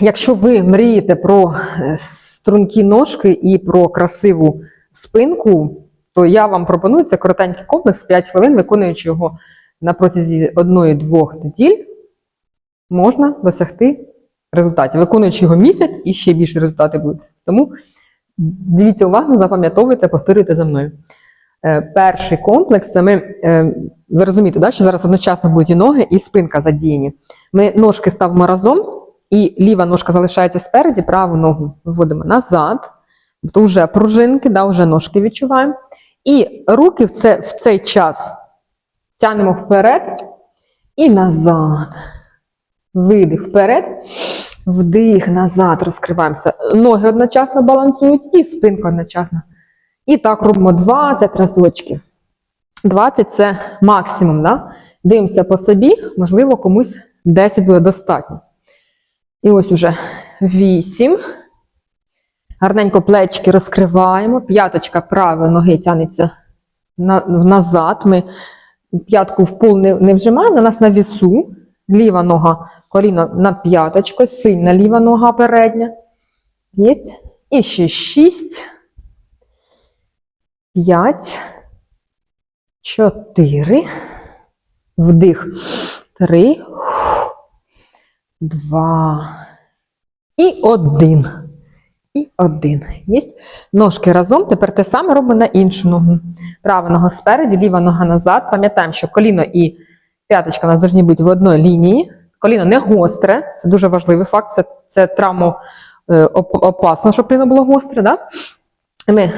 якщо ви мрієте про е, стрункі ножки і про красиву спинку, то я вам пропоную це коротенький комплекс 5 хвилин, виконуючи його на протязі 1-2 неділь, можна досягти результатів. Виконуючи його місяць і ще більше результати будуть. Тому дивіться уважно, запам'ятовуйте, повторюйте за мною. Е, Перший комплекс це ми, е, ви розумієте, да, що зараз одночасно будуть і ноги, і спинка задіяні. Ми ножки ставимо разом, і ліва ножка залишається спереді, праву ногу виводимо назад. Тобто вже пружинки, да, вже ножки відчуваємо. І руки в, це, в цей час тягнемо вперед і назад. Видих вперед, вдих назад, розкриваємося. Ноги одночасно балансують і спинка одночасно. І так робимо 20 разочків. 20 це максимум. Да? Дивимося по собі, можливо, комусь 10 буде достатньо. І ось уже 8. Гарненько плечки розкриваємо. П'яточка правої ноги тягнеться назад. Ми п'ятку в пол не, не вжимаємо, на нас на вісу. Ліва нога, коліно над п'яточкою, сильна ліва нога передня. Єсть. І ще 6. 5. 4. Вдих. 3. 2. І 1. І один. Єсть. Ножки разом. Тепер те саме робимо на іншу ногу. Права нога спереді, ліва нога назад. Пам'ятаємо, що коліно і п'яточка у нас повинні бути в одній лінії. Коліно не гостре. Це дуже важливий факт. Це, це травмо е, опасно, щоб коліно було гостре. Да? Ми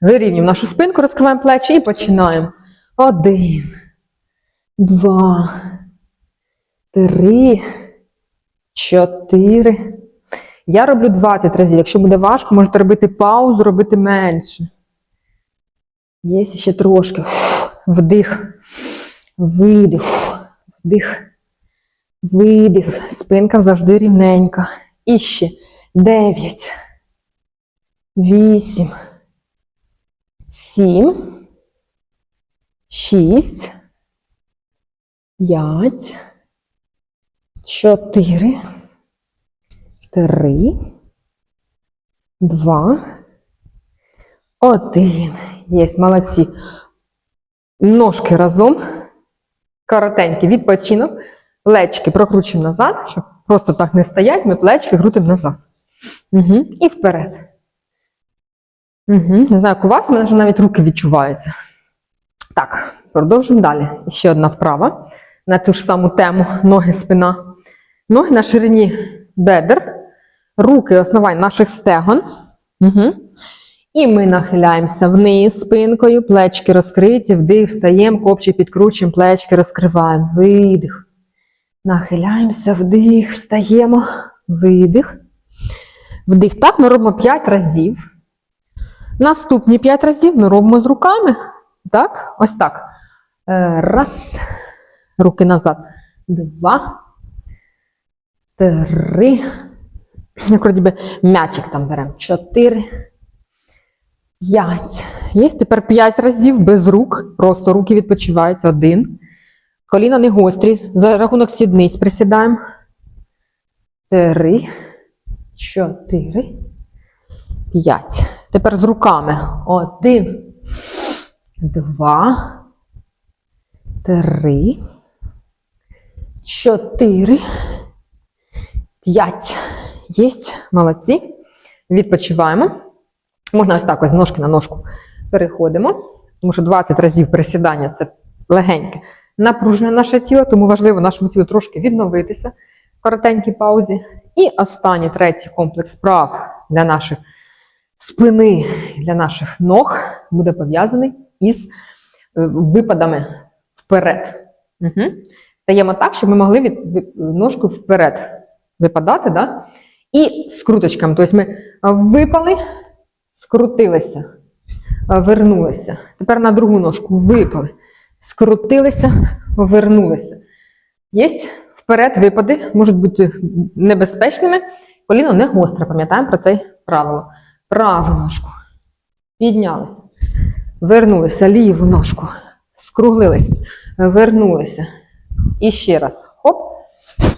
вирівнюємо нашу спинку, розкриваємо плечі і починаємо. Один, два, три, чотири. Я роблю 20 разів. Якщо буде важко, можете робити паузу, робити менше. Є ще трошки. Вдих, видих, вдих, видих. Спинка завжди рівненька. І ще 9, 8, 7, 6, 5, 4, Три, два, один. Є, молодці. Ножки разом. Коротенький відпочинок. Плечки прокручуємо назад, щоб просто так не стоять. Ми плечки крутимо назад. Угу. І вперед. Угу. Не знаю, як у вас, у мене вже навіть руки відчуваються. Так, продовжуємо далі. Ще одна вправа на ту ж саму тему ноги, спина. Ноги на ширині бедер, руки основань наших стегон. Угу. І ми нахиляємося вниз спинкою, плечки розкриті, вдих, встаємо, копчі підкручуємо, плечки розкриваємо. Видих. Нахиляємося, вдих, встаємо, видих. Вдих. Так ми робимо 5 разів. Наступні 5 разів ми робимо з руками. Так? Ось так. Е, Раз. Руки назад. Два три. Як вроді би м'ячик там беремо. Чотири. П'ять. Є тепер п'ять разів без рук. Просто руки відпочивають. Один. Коліна не гострі. За рахунок сідниць присідаємо. Три. Чотири. П'ять. Тепер з руками. Один. Два. Три. Чотири. П'ять. Єсть, молодці. Відпочиваємо. Можна ось так ось з ножки на ножку переходимо, тому що 20 разів присідання це легеньке. Напружене наше тіло, тому важливо нашому тілу трошки відновитися в коротенькій паузі. І останній третій комплекс вправ для наших спини, для наших ног буде пов'язаний із е, випадами вперед. Угу. Стаємо так, щоб ми могли від, від ножку вперед випадати, да? і скруточками. Тобто ми випали, скрутилися, вернулися. Тепер на другу ножку випали, скрутилися, вернулися. Є вперед випади, можуть бути небезпечними. Коліно не гостре, пам'ятаємо про це правило. Праву ножку. Піднялися. Вернулися, ліву ножку. Скруглилися, вернулися. І ще раз. Хоп.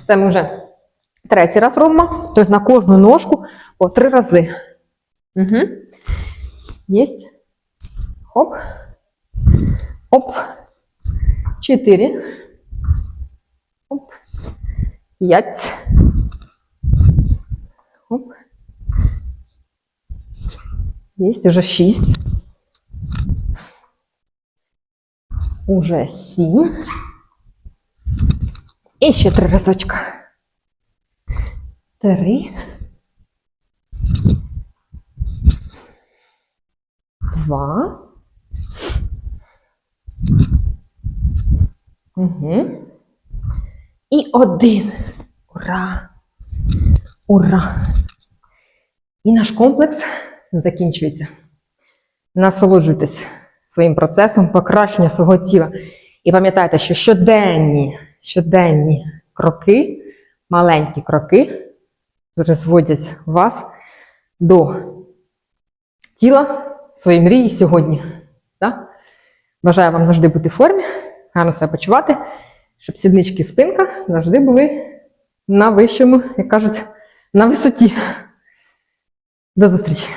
Це ми вже Третій раз робимо. Тобто на кожну ножку по три рази. Угу. Єсть. Хоп. Оп. Чотири. Оп. П'ять. Оп. Єсть уже шість. Уже сім. І ще три разочка. Три. Два. Угу. І один. Ура! Ура! І наш комплекс закінчується. Насолоджуйтесь своїм процесом покращення свого тіла. І пам'ятайте, що щоденні, щоденні кроки, маленькі кроки призводять вас до тіла своєї мрії сьогодні. Так? Бажаю вам завжди бути в формі, гарно себе почувати, щоб сіднички і спинка завжди були на вищому, як кажуть, на висоті. До зустрічі!